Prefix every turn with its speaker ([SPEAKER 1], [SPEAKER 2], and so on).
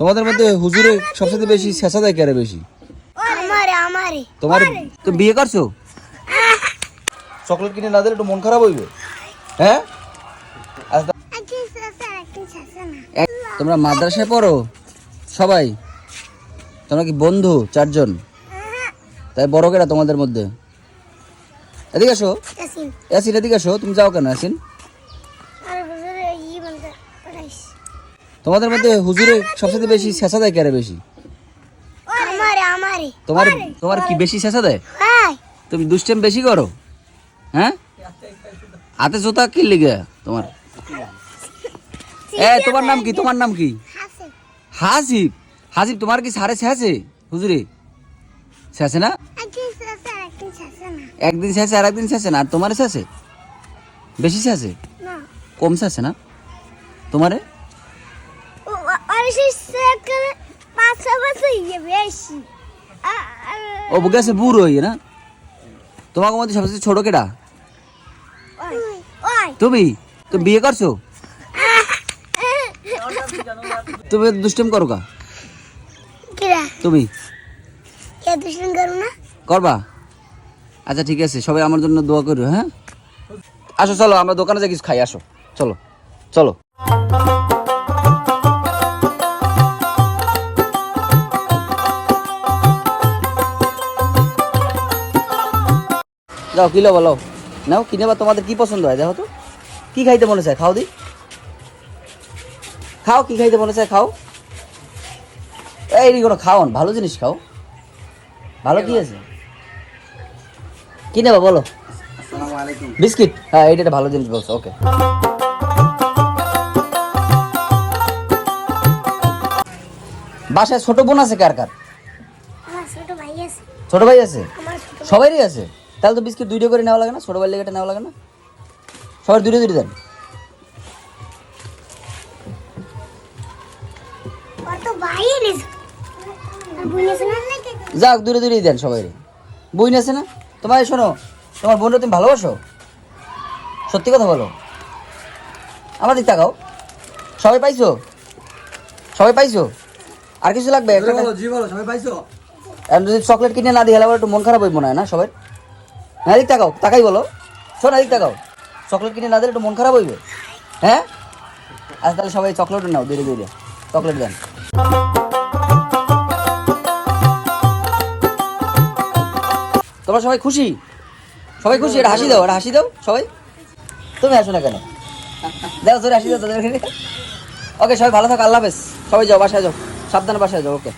[SPEAKER 1] তোমাদের মধ্যে হুজুরে সবচেয়ে বেশি শেষা দেয় কেরে বেশি?
[SPEAKER 2] আমারে আমারে।
[SPEAKER 1] তোমার তুমি বিয়ে করছ? চকলেট কিনে না দিলে একটু মন খারাপ হইবে? হ্যাঁ? আচ্ছা, তোমরা মাদ্রাসায় পড়ো? সবাই? তোমরা কি বন্ধু চারজন? তাই বড় কেরা তোমাদের মধ্যে? এদিকে আসো। ইয়াসিন এদিকে আসো। তুমি যাও কেন ইয়াসিন
[SPEAKER 2] আর হুজুরে ই বলতে পড়াইস
[SPEAKER 1] তোমাদের মধ্যে হুজুরে সবচেয়ে বেশি শেষা দেয় কেরে বেশি? তোমার তোমার কি বেশি শেষা দেয়?
[SPEAKER 2] হাই
[SPEAKER 1] তুমি দুষ্টেম বেশি করো? হ্যাঁ? হাতে জোতা কি লিগে তোমার? এ তোমার নাম কি? তোমার নাম কি?
[SPEAKER 2] হাসে
[SPEAKER 1] হাসিব? হাসিব তোমার কি সারে শেষে হুজুরে? শেষে না? একদিন শেষে আর একদিন শেষে না? আর তোমার শেষে বেশি শেষে
[SPEAKER 2] না।
[SPEAKER 1] কম শেষে না? তোমারে?
[SPEAKER 2] ও
[SPEAKER 1] গেছে বুড়ো হইয়ে না? তোমাকে মধ্যে সবচেয়ে ছোট কেটা তুমি? তো বিয়ে করছ? তুমি দুষ্টেম করো কা তুমি করবা? আচ্ছা ঠিক আছে সবাই আমার জন্য দোয়া করো হ্যাঁ? আসো চলো আমরা দোকানে যাই কিছু খাই আসো। চলো চলো। যাও কিলো বলো নাও কিনে বা তোমাদের কি পছন্দ হয় দেখো তো। কি খাইতে মনে চায় খাও দি। খাও কি খাইতে মনে চায় খাও। এই কোনো খাওন ভালো জিনিস খাও। ভালো কি আছে? কি নেবা বলো বিস্কিট? হ্যাঁ এইটা একটা ভালো জিনিস বলছো ওকে। বাসায় ছোট বোন আছে কার কার?
[SPEAKER 2] ছোট ভাই আছে।
[SPEAKER 1] ছোট ভাই আছে? তাহলে তো বিস্কিট দুইটা করে নেওয়া লাগে না ছোট ভাই লেগেটা নেওয়া লাগে না? সবার দুটো দুটো দেন। যাক দূরে দূরেই দেন সবাই। বই আছে না? তোমার শোনো তোমার বোনটা তুমি ভালোবাসো? সত্যি কথা বলো। আমার দিক তাকাও। সবাই পাইছো? সবাই পাইছো? আর কিছু লাগবে? একটা
[SPEAKER 3] জি বলো সবাই পাইছো?
[SPEAKER 1] যদি চকলেট কিনে না দিয়ে হেলে একটু মন খারাপ হইব মনে হয় না সবাই? হ্যাঁ দিক তাকাও, তাকাই বলো। শোন এদিক তাকাও। চকলেট কিনে না দিলে একটু মন খারাপ হইবে? হ্যাঁ? আচ্ছা তাহলে সবাই চকলেট নাও, ধীরে ধীরে। চকলেট দেন। তোমরা সবাই খুশি? সবাই খুশি? এটা হাসি দাও, এটা হাসি দাও, সবাই। তুমি আসো না কেন? দেখো তোর হাসি দাও তাদের ওকে, সবাই ভালো থাকো, আল্লাহ হাফেজ। সবাই যাও, বাসায় যাও। সাবধানে বাসায় যাও, ওকে।